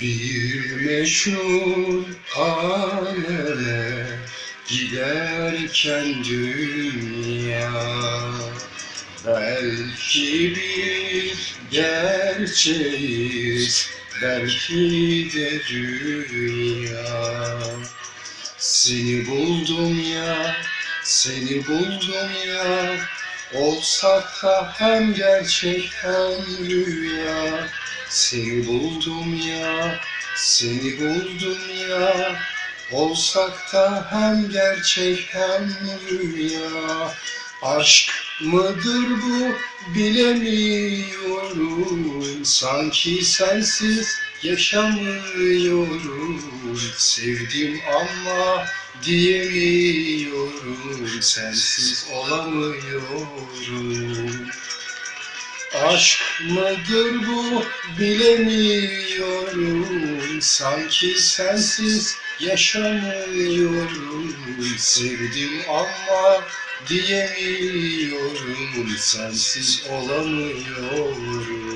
Bir meşhur aleme giderken dünya. Belki bir gerçeğiz, belki de rüya Seni buldum ya, seni buldum ya Olsak da hem gerçek hem rüya. Seni buldum ya, seni buldum ya. Olsak da hem gerçek hem rüya. Aşk mıdır bu bilemiyorum. Sanki sensiz yaşamıyorum Sevdim ama diyemiyorum Sensiz olamıyorum. Aşk mıdır bu bilemiyorum. Sanki sensiz yaşamıyorum. Sevdim ama diyemiyorum Sensiz olamıyorum